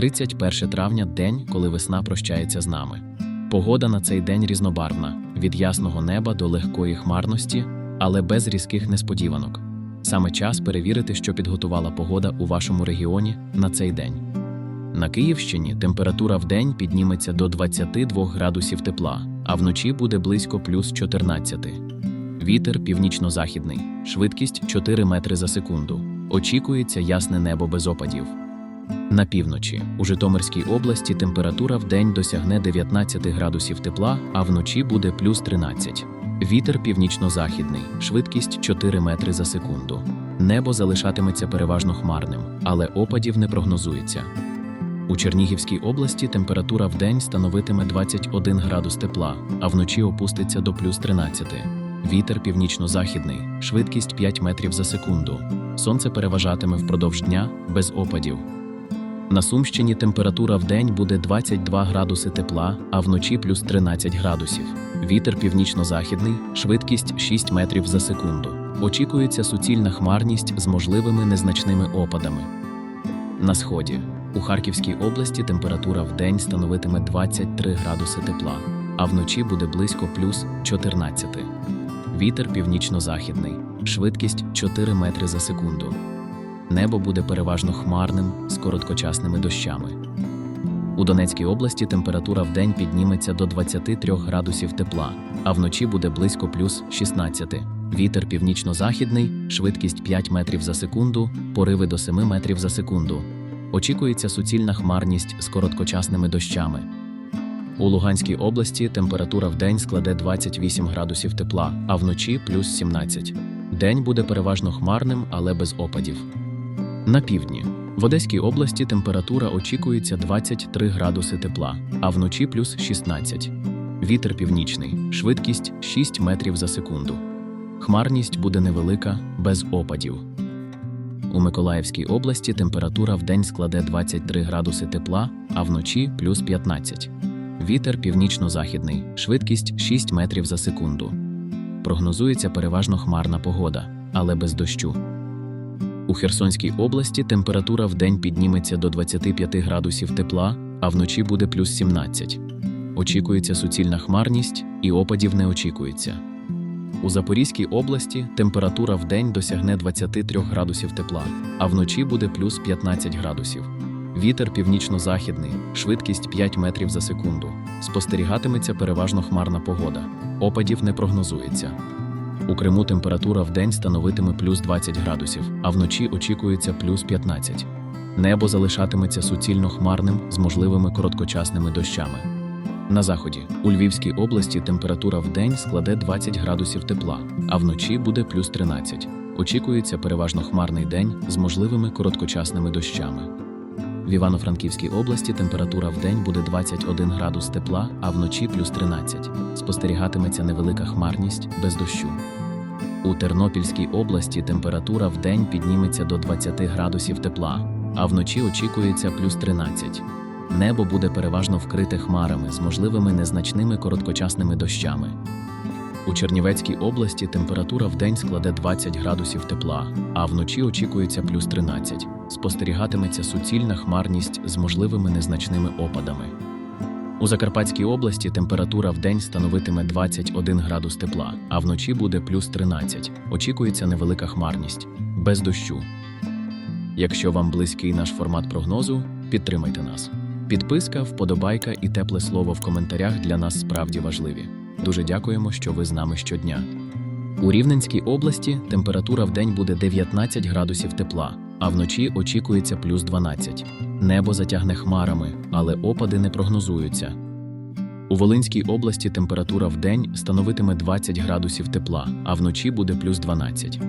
31 травня день, коли весна прощається з нами. Погода на цей день різнобарвна від ясного неба до легкої хмарності, але без різких несподіванок. Саме час перевірити, що підготувала погода у вашому регіоні на цей день. На Київщині температура в день підніметься до 22 градусів тепла, а вночі буде близько плюс 14. Вітер північно-західний, швидкість 4 метри за секунду. Очікується ясне небо без опадів. На півночі у Житомирській області температура в день досягне 19 градусів тепла, а вночі буде плюс 13. Вітер північно-західний, швидкість 4 метри за секунду. Небо залишатиметься переважно хмарним, але опадів не прогнозується. У Чернігівській області температура в день становитиме 21 градус тепла, а вночі опуститься до плюс 13. Вітер північно-західний, швидкість 5 метрів за секунду. Сонце переважатиме впродовж дня без опадів. На Сумщині температура в день буде 22 градуси тепла, а вночі плюс 13 градусів. Вітер північно-західний, швидкість 6 метрів за секунду. Очікується суцільна хмарність з можливими незначними опадами. На сході у Харківській області температура в день становитиме 23 градуси тепла, а вночі буде близько плюс 14. Вітер північно-західний, швидкість 4 метри за секунду. Небо буде переважно хмарним з короткочасними дощами. У Донецькій області температура в день підніметься до 23 градусів тепла, а вночі буде близько плюс 16. Вітер північно-західний, швидкість 5 метрів за секунду, пориви до 7 метрів за секунду. Очікується суцільна хмарність з короткочасними дощами. У Луганській області температура в день складе 28 градусів тепла, а вночі плюс 17. День буде переважно хмарним, але без опадів. На півдні в Одеській області температура очікується 23 градуси тепла, а вночі плюс 16. Вітер північний, швидкість 6 метрів за секунду. Хмарність буде невелика, без опадів. У Миколаївській області температура в день складе 23 градуси тепла, а вночі плюс 15. Вітер північно-західний, швидкість 6 метрів за секунду. Прогнозується переважно хмарна погода, але без дощу. У Херсонській області температура в день підніметься до 25 градусів тепла, а вночі буде плюс 17. Очікується суцільна хмарність і опадів не очікується. У Запорізькій області температура в день досягне 23 градусів тепла, а вночі буде плюс 15 градусів. Вітер північно-західний, швидкість 5 метрів за секунду. Спостерігатиметься переважно хмарна погода. Опадів не прогнозується. У Криму температура в день становитиме плюс 20 градусів, а вночі очікується плюс 15. Небо залишатиметься суцільно хмарним з можливими короткочасними дощами. На заході у Львівській області температура в день складе 20 градусів тепла, а вночі буде плюс 13. Очікується переважно хмарний день з можливими короткочасними дощами. В Івано-Франківській області температура в день буде 21 градус тепла, а вночі плюс 13. Спостерігатиметься невелика хмарність без дощу. У Тернопільській області температура в день підніметься до 20 градусів тепла, а вночі очікується плюс 13. Небо буде переважно вкрите хмарами з можливими незначними короткочасними дощами. У Чернівецькій області температура в день складе 20 градусів тепла, а вночі очікується плюс 13. Спостерігатиметься суцільна хмарність з можливими незначними опадами. У Закарпатській області температура в день становитиме 21 градус тепла, а вночі буде плюс 13. Очікується невелика хмарність, без дощу. Якщо вам близький наш формат прогнозу, підтримайте нас. Підписка, вподобайка і тепле слово в коментарях для нас справді важливі. Дуже дякуємо, що ви з нами щодня. У Рівненській області температура в день буде 19 градусів тепла, а вночі очікується плюс 12. Небо затягне хмарами, але опади не прогнозуються. У Волинській області температура в день становитиме 20 градусів тепла, а вночі буде плюс 12.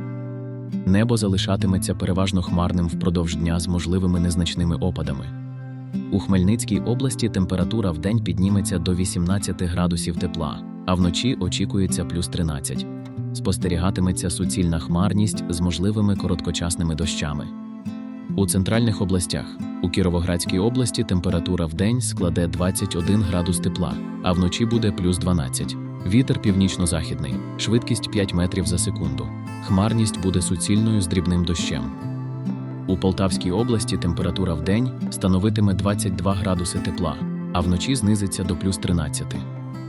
Небо залишатиметься переважно хмарним впродовж дня з можливими незначними опадами. У Хмельницькій області температура в день підніметься до 18 градусів тепла, а вночі очікується плюс 13. Спостерігатиметься суцільна хмарність з можливими короткочасними дощами. У центральних областях у Кіровоградській області температура в день складе 21 градус тепла, а вночі буде плюс 12. Вітер північно-західний, швидкість 5 метрів за секунду. Хмарність буде суцільною з дрібним дощем. У Полтавській області температура в день становитиме 22 градуси тепла, а вночі знизиться до плюс 13.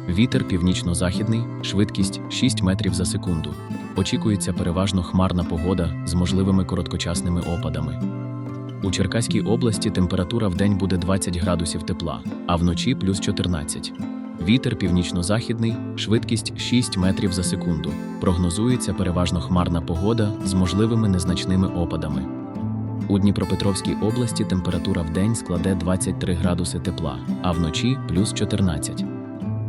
Вітер північно-західний, швидкість 6 метрів за секунду. Очікується переважно хмарна погода з можливими короткочасними опадами. У Черкаській області температура в день буде 20 градусів тепла, а вночі плюс 14. Вітер північно-західний, швидкість 6 метрів за секунду. Прогнозується переважно хмарна погода з можливими незначними опадами. У Дніпропетровській області температура в день складе 23 градуси тепла, а вночі плюс 14.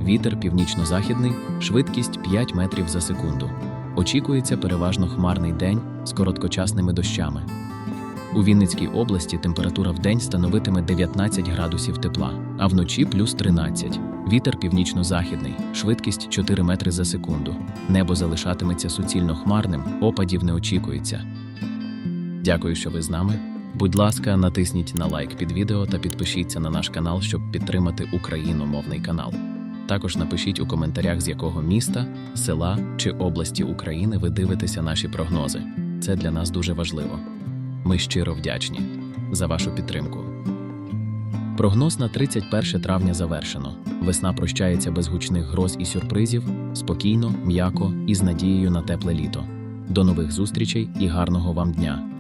Вітер північно-західний, швидкість 5 метрів за секунду. Очікується переважно хмарний день з короткочасними дощами. У Вінницькій області температура в день становитиме 19 градусів тепла, а вночі плюс 13. Вітер північно-західний, швидкість 4 метри за секунду. Небо залишатиметься суцільно хмарним, опадів не очікується. Дякую, що ви з нами. Будь ласка, натисніть на лайк під відео та підпишіться на наш канал, щоб підтримати україномовний канал. Також напишіть у коментарях, з якого міста, села чи області України ви дивитеся наші прогнози. Це для нас дуже важливо. Ми щиро вдячні за вашу підтримку. Прогноз на 31 травня завершено. Весна прощається без гучних гроз і сюрпризів, спокійно, м'яко і з надією на тепле літо. До нових зустрічей і гарного вам дня!